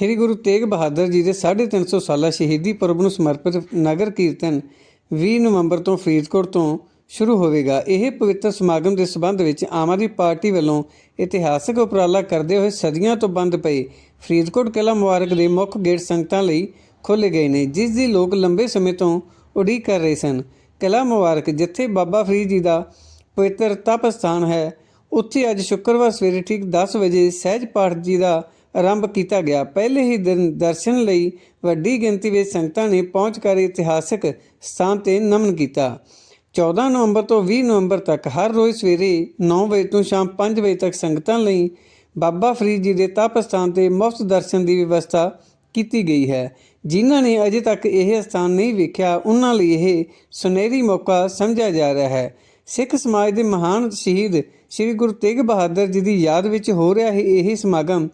ਸ੍ਰੀ ਗੁਰੂ ਤੇਗ ਬਹਾਦਰ ਜੀ ਦੇ 350 ਸਾਲਾ ਸ਼ਹੀਦੀ ਪੁਰਬ ਨੂੰ ਸਮਰਪਿਤ ਨਗਰ ਕੀਰਤਨ 20 ਨਵੰਬਰ ਤੋਂ ਫਰੀਦਕੋਟ ਤੋਂ ਸ਼ੁਰੂ ਹੋਵੇਗਾ। ਇਹ ਪਵਿੱਤਰ ਸਮਾਗਮ ਦੇ ਸਬੰਧ ਵਿੱਚ ਆਮ ਆਦਮੀ ਪਾਰਟੀ ਵੱਲੋਂ ਇਤਿਹਾਸਕ ਉਪਰਾਲਾ ਕਰਦੇ ਹੋਏ ਸਦੀਆਂ ਤੋਂ ਬੰਦ ਪਏ ਫਰੀਦਕੋਟ ਕਿਲ੍ਹਾ ਮੁਬਾਰਕ ਦੇ ਮੁੱਖ ਗੇਟ ਸੰਗਤਾਂ ਲਈ ਖੋਲ੍ਹੇ ਗਏ ਨੇ, ਜਿਸ ਦੀ ਲੋਕ ਲੰਬੇ ਸਮੇਂ ਤੋਂ ਉਡੀਕ ਕਰ ਰਹੇ ਸਨ। ਕਿਲ੍ਹਾ ਮੁਬਾਰਕ, ਜਿੱਥੇ ਬਾਬਾ ਫਰੀਦ ਜੀ ਦਾ ਪਵਿੱਤਰ ਤਪ ਸਥਾਨ ਹੈ, ਉੱਥੇ ਅੱਜ ਸ਼ੁੱਕਰਵਾਰ ਸਵੇਰੇ ਠੀਕ 10 ਵਜੇ ਸਹਿਜ ਪਾਠ ਜੀ ਦਾ ਆਰੰਭ ਕੀਤਾ ਗਿਆ। ਪਹਿਲੇ ਹੀ ਦਿਨ ਦਰਸ਼ਨ ਲਈ ਵੱਡੀ ਗਿਣਤੀ ਵਿੱਚ ਸੰਗਤਾਂ ਨੇ ਪਹੁੰਚ ਕਰ ਇਤਿਹਾਸਕ ਸਥਾਨ ਤੇ ਨਮਨ ਕੀਤਾ। 14 ਨਵੰਬਰ ਤੋਂ 20 ਨਵੰਬਰ ਤੱਕ ਹਰ ਰੋਜ਼ ਸਵੇਰੇ 9 ਵਜੇ ਤੋਂ ਸ਼ਾਮ 5 ਵਜੇ ਤੱਕ ਸੰਗਤਾਂ ਲਈ ਬਾਬਾ ਫਰੀਦ ਜੀ ਦੇ ਤਪ ਸਥਾਨ ਤੇ ਮੁਫਤ ਦਰਸ਼ਨ ਦੀ ਵਿਵਸਥਾ ਕੀਤੀ ਗਈ ਹੈ। ਜਿਨ੍ਹਾਂ ਨੇ ਅਜੇ ਤੱਕ ਇਹ ਸਥਾਨ ਨਹੀਂ ਵੇਖਿਆ, ਉਹਨਾਂ ਲਈ ਇਹ ਸੁਨਹਿਰੀ ਮੌਕਾ ਸਮਝਿਆ ਜਾ ਰਿਹਾ ਹੈ। ਸਿੱਖ ਸਮਾਜ ਦੇ ਮਹਾਨ ਸ਼ਹੀਦ ਸ੍ਰੀ ਗੁਰੂ ਤੇਗ ਬਹਾਦਰ ਜੀ ਦੀ ਯਾਦ ਵਿੱਚ ਹੋ ਰਿਹਾ ਹੈ ਇਹ ਸਮਾਗਮ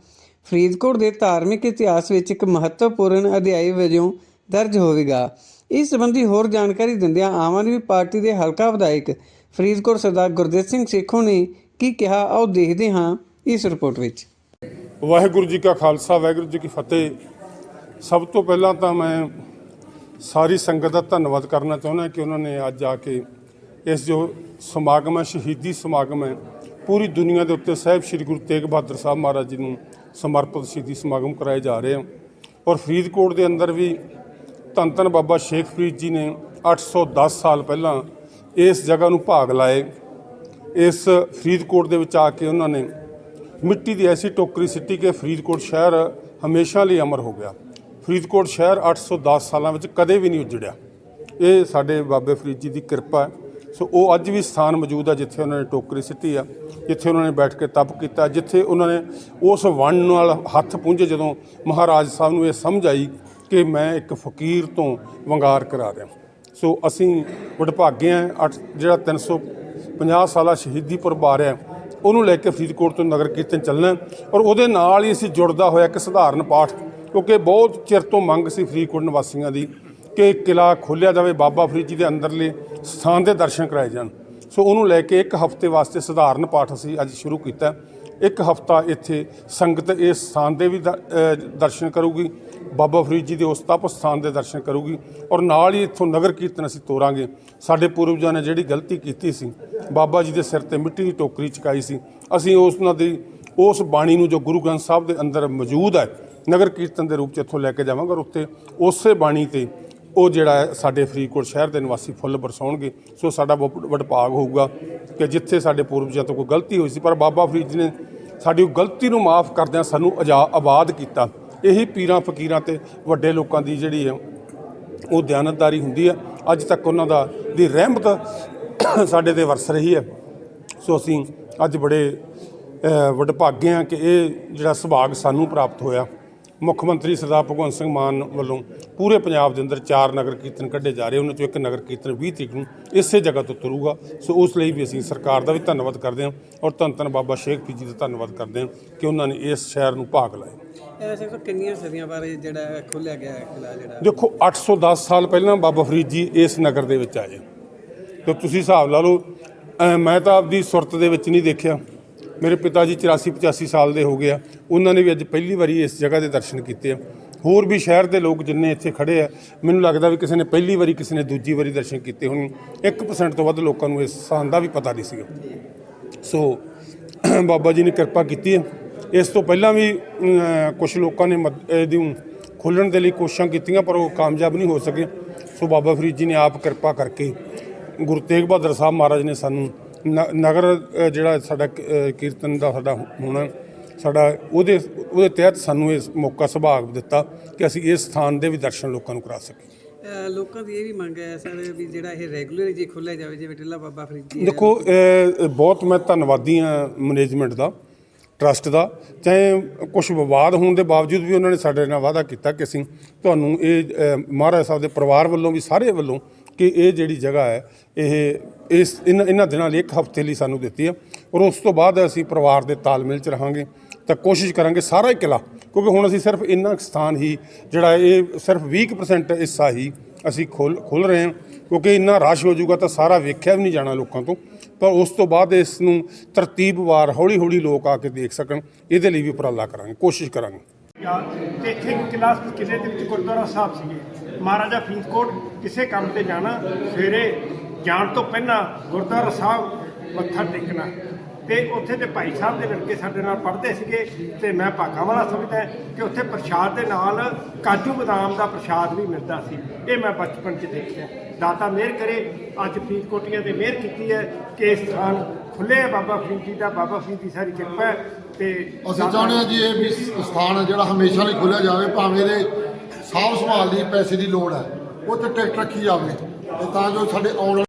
ਫਰੀਦਕੋਟ ਦੇ ਧਾਰਮਿਕ ਇਤਿਹਾਸ ਵਿੱਚ ਇੱਕ ਮਹੱਤਵਪੂਰਨ ਅਧਿਆਇ ਵਜੋਂ ਦਰਜ ਹੋਵੇਗਾ। ਇਸ ਸੰਬੰਧੀ ਹੋਰ ਜਾਣਕਾਰੀ ਦਿੰਦਿਆਂ ਆਮ ਆਦਮੀ ਪਾਰਟੀ ਦੇ ਹਲਕਾ ਵਿਧਾਇਕ ਫਰੀਦਕੋਟ ਸਰਦਾਰ ਗੁਰਦੇਵ ਸਿੰਘ ਸੇਖੋਂ ਨੇ ਕੀ ਕਿਹਾ, ਆਓ ਦੇਖਦੇ ਹਾਂ ਇਸ ਰਿਪੋਰਟ ਵਿੱਚ। ਵਾਹਿਗੁਰੂ ਜੀ ਕਾ ਖਾਲਸਾ, ਵਾਹਿਗੁਰੂ ਜੀ ਕੀ ਫਤਿਹ। ਸਭ ਤੋਂ ਪਹਿਲਾਂ ਤਾਂ ਮੈਂ ਸਾਰੀ ਸੰਗਤ ਦਾ ਧੰਨਵਾਦ ਕਰਨਾ ਚਾਹੁੰਦਾ ਕਿ ਉਹਨਾਂ ਨੇ ਅੱਜ ਆ ਕੇ ਇਸ ਜੋ ਸਮਾਗਮ ਹੈ, ਸ਼ਹੀਦੀ ਸਮਾਗਮ ਹੈ, ਪੂਰੀ ਦੁਨੀਆ ਦੇ ਉੱਤੇ ਸਾਹਿਬ ਸ੍ਰੀ ਗੁਰੂ ਤੇਗ ਬਹਾਦਰ ਸਾਹਿਬ ਮਹਾਰਾਜ ਜੀ ਨੂੰ ਸਮਰਪਿਤ ਸ਼ਹੀਦੀ ਸਮਾਗਮ ਕਰਾਏ ਜਾ ਰਹੇ ਹਨ ਔਰ ਫਰੀਦਕੋਟ ਦੇ ਅੰਦਰ ਵੀ ਧੰਨ ਧੰਨ ਬਾਬਾ ਸ਼ੇਖ ਫਰੀਦ ਜੀ ਨੇ 810 ਸਾਲ ਪਹਿਲਾਂ ਇਸ ਜਗ੍ਹਾ ਨੂੰ ਭਾਗ ਲਾਏ। ਇਸ ਫਰੀਦਕੋਟ ਦੇ ਵਿੱਚ ਆ ਕੇ ਉਹਨਾਂ ਨੇ ਮਿੱਟੀ ਦੀ ਐਸੀ ਟੋਕਰੀ ਸਿੱਟੀ ਕਿ ਫਰੀਦਕੋਟ ਸ਼ਹਿਰ ਹਮੇਸ਼ਾ ਲਈ ਅਮਰ ਹੋ ਗਿਆ। ਫਰੀਦਕੋਟ ਸ਼ਹਿਰ 810 ਸਾਲਾਂ ਵਿੱਚ ਕਦੇ ਵੀ ਨਹੀਂ ਉਜੜਿਆ। ਇਹ ਸਾਡੇ ਬਾਬੇ ਫਰੀਦ ਜੀ ਦੀ ਕਿਰਪਾ ਹੈ। ਸੋ ਉਹ ਅੱਜ ਵੀ ਸਥਾਨ ਮੌਜੂਦ ਆ ਜਿੱਥੇ ਉਹਨਾਂ ਨੇ ਟੋਕਰੀ ਸਿੱਟੀ ਆ, ਜਿੱਥੇ ਉਹਨਾਂ ਨੇ ਬੈਠ ਕੇ ਤਪ ਕੀਤਾ, ਜਿੱਥੇ ਉਹਨਾਂ ਨੇ ਉਸ ਵਣ ਨਾਲ ਹੱਥ ਪੁੰਝੇ ਜਦੋਂ ਮਹਾਰਾਜ ਸਾਹਿਬ ਨੂੰ ਇਹ ਸਮਝ ਆਈ ਕਿ ਮੈਂ ਇੱਕ ਫਕੀਰ ਤੋਂ ਵੰਗਾਰ ਕਰਾ ਰਿਹਾ। ਸੋ ਅਸੀਂ ਵਡਭਾਗੇ ਆ, ਅੱਠ- ਜਿਹੜਾ 350 ਸਾਲਾ ਸ਼ਹੀਦੀ ਪੁਰਬ ਹੈ, ਉਹਨੂੰ ਲੈ ਕੇ ਫਰੀਦਕੋਟ ਤੋਂ ਨਗਰ ਕੀਰਤਨ ਚੱਲਣਾ ਔਰ ਉਹਦੇ ਨਾਲ ਹੀ ਅਸੀਂ ਜੁੜਦਾ ਹੋਇਆ ਇੱਕ ਸਧਾਰਨ ਪਾਠ, ਕਿਉਂਕਿ ਬਹੁਤ ਚਿਰ ਤੋਂ ਮੰਗ ਸੀ ਫਰੀਦਕੋਟ ਨਿਵਾਸੀਆਂ ਦੀ ਕਿ ਕਿਲਾ ਖੋਲ੍ਹਿਆ ਜਾਵੇ, ਬਾਬਾ ਫਰੀਦ ਜੀ ਦੇ ਅੰਦਰਲੇ ਸਥਾਨ ਦੇ ਦਰਸ਼ਨ ਕਰਾਏ ਜਾਣ। ਸੋ ਉਹਨੂੰ ਲੈ ਕੇ ਇੱਕ ਹਫ਼ਤੇ ਵਾਸਤੇ ਸਧਾਰਨ ਪਾਠ ਅਸੀਂ ਅੱਜ ਸ਼ੁਰੂ ਕੀਤਾ। ਇੱਕ ਹਫ਼ਤਾ ਇੱਥੇ ਸੰਗਤ ਇਸ ਸਥਾਨ ਦੇ ਵੀ ਦਰਸ਼ਨ ਕਰੂਗੀ, ਬਾਬਾ ਫਰੀਦ ਜੀ ਦੇ ਉਸ ਤਪ ਸਥਾਨ ਦੇ ਦਰਸ਼ਨ ਕਰੂਗੀ ਔਰ ਨਾਲ ਹੀ ਇੱਥੋਂ ਨਗਰ ਕੀਰਤਨ ਅਸੀਂ ਤੋਰਾਂਗੇ। ਸਾਡੇ ਪੂਰਵਜਾਂ ਨੇ ਜਿਹੜੀ ਗਲਤੀ ਕੀਤੀ ਸੀ, ਬਾਬਾ ਜੀ ਦੇ ਸਿਰ ਤੇ ਮਿੱਟੀ ਦੀ ਟੋਕਰੀ ਚਕਾਈ ਸੀ। ਅਸੀਂ ਉਸ ਉਹਨਾਂ ਦੀ, ਉਸ ਬਾਣੀ ਨੂੰ ਜੋ ਗੁਰੂ ਗ੍ਰੰਥ ਸਾਹਿਬ ਦੇ ਅੰਦਰ ਮੌਜੂਦ ਹੈ, ਨਗਰ ਕੀਰਤਨ ਦੇ ਰੂਪ ਚ ਇੱਥੋਂ ਲੈ ਕੇ ਜਾਵਾਂਗੇ ਔਰ ਉੱਤੇ ਉਸੇ ਬਾਣੀ ਤੇ ਉਹ ਜਿਹੜਾ ਸਾਡੇ ਫਰੀਦਕੋਟ ਸ਼ਹਿਰ ਦੇ ਨਿਵਾਸੀ ਫੁੱਲ ਬਰਸਾਉਣਗੇ ਸੋ ਸਾਡਾ ਬਹੁਤ ਵਡਭਾਗ ਹੋਊਗਾ ਕਿ ਜਿੱਥੇ ਸਾਡੇ ਪੂਰਵਜਾਂ ਤੋਂ ਕੋਈ ਗਲਤੀ ਹੋਈ ਸੀ ਪਰ ਬਾਬਾ ਫਰੀਦ ਜੀ ਨੇ ਸਾਡੀ ਉਹ ਗਲਤੀ ਨੂੰ ਮਾਫ ਕਰਦਿਆਂ ਸਾਨੂੰ ਅਜਾ ਆਬਾਦ ਕੀਤਾ। ਇਹੀ ਪੀਰਾਂ ਫਕੀਰਾਂ ਤੇ ਵੱਡੇ ਲੋਕਾਂ ਦੀ ਜਿਹੜੀ ਹੈ ਉਹ ਦਿਆਨਤਦਾਰੀ ਹੁੰਦੀ ਹੈ। ਅੱਜ ਤੱਕ ਉਹਨਾਂ ਦਾ ਦੀ ਰਹਿਮਤ ਸਾਡੇ ਤੇ ਵਰਸ ਰਹੀ ਹੈ। ਸੋ ਅਸੀਂ ਅੱਜ ਬੜੇ ਅ, ਵਡਭਾਗੇ ਹਾਂ ਕਿ ਇਹ ਜਿਹੜਾ ਸੁਭਾਗ ਸਾਨੂੰ ਪ੍ਰਾਪਤ ਹੋਇਆ। ਮੁੱਖ ਮੰਤਰੀ ਸਰਦਾਰ ਭਗਵੰਤ ਸਿੰਘ ਮਾਨ ਵੱਲੋਂ ਪੂਰੇ ਪੰਜਾਬ ਦੇ ਅੰਦਰ ਚਾਰ ਨਗਰ ਕੀਰਤਨ ਕੱਢੇ ਜਾ ਰਹੇ ਉਹਨਾਂ ਚੋਂ ਇੱਕ ਨਗਰ ਕੀਰਤਨ 20 ਤਰੀਕ ਨੂੰ ਇਸੇ ਜਗ੍ਹਾ ਤੋਂ ਤੁਰੂਗਾ। ਸੋ ਉਸ ਲਈ ਵੀ ਅਸੀਂ ਸਰਕਾਰ ਦਾ ਵੀ ਧੰਨਵਾਦ ਕਰਦੇ ਹਾਂ ਔਰ ਧੰਨ ਧੰਨ ਬਾਬਾ ਸ਼ੇਖ ਫਰੀਦ ਜੀ ਦਾ ਧੰਨਵਾਦ ਕਰਦੇ ਹਾਂ ਕਿ ਉਹਨਾਂ ਨੇ ਇਸ ਸ਼ਹਿਰ ਨੂੰ ਭਾਗ ਲਾਇਆ। ਐਸੇ ਤਾਂ ਕਿੰਨੀਆਂ ਸਦੀਆਂ ਬਾਰੇ ਜਿਹੜਾ ਖੋਲਿਆ ਗਿਆ ਹੈ ਕਿਲਾ ਜਿਹੜਾ ਦੇਖੋ 810 ਸਾਲ ਪਹਿਲਾਂ ਬਾਬਾ ਫਰੀਦ ਜੀ ਇਸ ਨਗਰ ਦੇ ਵਿੱਚ ਆਏ। ਤੇ ਤੁਸੀਂ ਹਿਸਾਬ ਲਾ ਲਓ ਮੈਂ ਤਾਂ ਆਪਦੀ ਸੁਰਤ ਦੇ ਵਿੱਚ ਨਹੀਂ ਦੇਖਿਆ। ਮੇਰੇ ਪਿਤਾ ਜੀ 84 85 ਸਾਲ ਦੇ ਹੋ ਗਏ ਆ। ਉਹਨਾਂ ਨੇ ਵੀ ਅੱਜ ਪਹਿਲੀ ਵਾਰੀ ਇਸ ਜਗ੍ਹਾ ਦੇ ਦਰਸ਼ਨ ਕੀਤੇ ਆ। ਹੋਰ ਵੀ ਸ਼ਹਿਰ ਦੇ ਲੋਕ ਜਿੰਨੇ ਇੱਥੇ ਖੜੇ ਆ, ਮੈਨੂੰ ਲੱਗਦਾ ਵੀ ਕਿਸੇ ਨੇ ਪਹਿਲੀ ਵਾਰੀ, ਕਿਸੇ ਨੇ ਦੂਜੀ ਵਾਰੀ ਦਰਸ਼ਨ ਕੀਤੇ ਹੋਣ 1% ਤੋਂ ਵੱਧ ਲੋਕਾਂ ਨੂੰ ਇਸ ਸਥਾਨ ਦਾ ਵੀ ਪਤਾ ਨਹੀਂ ਸੀਗਾ। ਸੋ ਬਾਬਾ ਜੀ ਨੇ ਕਿਰਪਾ ਕੀਤੀ ਹੈ ਇਸ ਤੋਂ ਪਹਿਲਾਂ ਵੀ ਕੁਝ ਲੋਕਾਂ ਨੇ ਮਦ- ਇਹਦੀ ਖੋਲ੍ਹਣ ਦੇ ਲਈ ਕੋਸ਼ਿਸ਼ਾਂ ਕੀਤੀਆਂ, ਪਰ ਉਹ ਕਾਮਯਾਬ ਨਹੀਂ ਹੋ ਸਕੇ। ਸੋ ਬਾਬਾ ਫਰੀਦ ਜੀ ਨੇ ਆਪ ਕਿਰਪਾ ਕਰਕੇ ਗੁਰੂ ਤੇਗ ਬਹਾਦਰ ਸਾਹਿਬ ਮਹਾਰਾਜ ਨੇ ਸਾਨੂੰ ਨਗਰ ਅ, ਜਿਹੜਾ ਸਾਡਾ ਕ- ਅ, ਕੀਰਤਨ ਦਾ ਸਾਡਾ ਹੋਣਾ ਸਾਡਾ ਉਹਦੇ ਉਹਦੇ ਤਹਿਤ ਸਾਨੂੰ ਇਸ ਮੌਕਾ ਸੁਭਾਗ ਦਿੱਤਾ ਕਿ ਅਸੀਂ ਇਸ ਸਥਾਨ ਦੇ ਵੀ ਦਰਸ਼ਨ ਲੋਕਾਂ ਨੂੰ ਕਰਾ ਸਕੀਏ। ਅਹ ਲੋਕਾਂ ਦੀ ਇਹ ਵੀ ਮੰਗ ਹੈ ਸਰ ਵੀ ਜਿਹੜਾ ਇਹ ਰੈਗੂਲਰ ਜੇ ਖੋਲਿਆ ਜਾਵੇ ਜਿਵੇਂ ਟਿੱਲਾ ਬਾਬਾ ਫਰੀਦ ਜੀ ਦੇਖੋ ਇਹ ਬਹੁਤ ਮੈਂ ਧੰਨਵਾਦੀ ਹਾਂ ਮੈਨੇਜਮੈਂਟ ਦਾ ਟਰਸਟ ਦਾ ਚਾਹੇ ਕੁਝ ਵਿਵਾਦ ਹੋਣ ਦੇ ਬਾਵਜੂਦ ਵੀ ਉਹਨਾਂ ਨੇ ਸਾਡੇ ਨਾਲ ਵਾਅਦਾ ਕੀਤਾ ਕਿ ਅਸੀਂ ਤੁਹਾਨੂੰ ਇਹ ਅ, ਮਹਾਰਾਜ ਸਾਹਿਬ ਦੇ ਪਰਿਵਾਰ ਵੱਲੋਂ ਵੀ ਸਾਰੇ ਵੱਲੋਂ ਕਿ ਇਹ ਜਿਹੜੀ ਜਗ੍ਹਾ ਹੈ, ਇਹ, ਇਸ ਇਹਨਾਂ ਇਹਨਾਂ ਦਿਨਾਂ ਲਈ ਇੱਕ ਹਫ਼ਤੇ ਲਈ ਸਾਨੂੰ ਦਿੱਤੀ ਹੈ ਔਰ ਉਸ ਤੋਂ ਬਾਅਦ ਅਸੀਂ ਪਰਿਵਾਰ ਦੇ ਤਾਲਮੇਲ 'ਚ ਰਹਾਂਗੇ ਤਾਂ ਕੋਸ਼ਿਸ਼ ਕਰਾਂਗੇ ਸਾਰਾ ਹੀ ਕਿਲਾ ਕਿਉਂਕਿ ਹੁਣ ਅਸੀਂ ਸਿਰਫ ਇੰਨਾ ਕੁ ਸਥਾਨ ਹੀ ਜਿਹੜਾ ਇਹ ਸਿਰਫ 20% ਹਿੱਸਾ ਹੀ ਅਸੀਂ ਖੋਲ ਖੋਲ ਰਹੇ ਹਾਂ, ਕਿਉਂਕਿ ਇੰਨਾ ਰਸ਼ ਹੋ ਜਾਊਗਾ ਤਾਂ ਸਾਰਾ ਵੇਖਿਆ ਵੀ ਨਹੀਂ ਜਾਣਾ ਲੋਕਾਂ ਤੋਂ ਪਰ ਉਸ ਤੋਂ ਬਾਅਦ ਇਸ ਨੂੰ ਤਰਤੀਬਵਾਰ ਹੌਲੀ ਹੌਲੀ ਲੋਕ ਆ ਕੇ ਦੇਖ ਸਕਣ, ਇਹਦੇ ਲਈ ਵੀ ਉਪਰਾਲਾ ਕਰਾਂਗੇ, ਕੋਸ਼ਿਸ਼ ਕਰਾਂਗੇ। ਇੱਥੇ ਇੱਕ ਕਿਲੇ ਦੇ ਵਿੱਚ ਗੁਰਦੁਆਰਾ ਸਾਹਿਬ ਸੀਗੇ। ਮਹਾਰਾਜਾ ਫਰੀਦਕੋਟ ਕਿਸੇ ਕੰਮ ਤੇ ਜਾਣਾ, ਸਵੇਰੇ ਜਾਣ ਤੋਂ ਪਹਿਲਾਂ ਗੁਰਦੁਆਰਾ ਸਾਹਿਬ ਮੱਥਾ ਟੇਕਣਾ। ਤੇ ਉੱਥੇ ਦੇ ਭਾਈ ਸਾਹਿਬ ਦੇ ਲੜਕੇ ਸਾਡੇ ਨਾਲ ਪੜ੍ਹਦੇ ਸੀਗੇ ਤੇ ਮੈਂ ਭਾਗਾਂ ਵਾਲਾ ਸਮਝਦਾ ਕਿ ਉੱਥੇ ਪ੍ਰਸ਼ਾਦ ਦੇ ਨਾਲ ਕਾਜੂ ਬਦਾਮ ਦਾ ਪ੍ਰਸ਼ਾਦ ਵੀ ਮਿਲਦਾ ਸੀ। ਇਹ ਮੈਂ ਬਚਪਨ 'ਚ ਦੇਖਿਆ। ਦਾਤਾ ਮਿਹਰ ਕਰੇ, ਅੱਜ ਫਰੀਦਕੋਟੀਆਂ ਤੇ ਮਿਹਰ ਕੀਤੀ ਹੈ ਕਿ ਇਹ ਸਥਾਨ ਖੁੱਲੇ ਬਾਬਾ ਫਰੀਦ ਜੀ ਦਾ, ਬਾਬਾ ਫਰੀਦ ਦੀ ਸਾਰੀ ਕਿਰਪਾ ਹੈ ਤੇ ਅਸੀਂ ਚਾਹੁੰਦੇ ਹਾਂ ਜੀ ਇਹ ਵੀ ਸਥਾਨ ਹੈ ਜਿਹੜਾ ਹਮੇਸ਼ਾ ਲਈ ਖੁੱਲਿਆ ਜਾਵੇ, ਭਾਵੇਂ ਇਹਦੇ ਸਾਂਭ ਸੰਭਾਲ ਲਈ ਪੈਸੇ ਦੀ ਲੋੜ ਹੈ। ਉਹ ਤੇ ਟਿਕਟ ਰੱਖੀ ਜਾਵੇ ਤੇ ਤਾਂ ਜੋ ਸਾਡੇ ਆਉਣ ਵਾਲੇ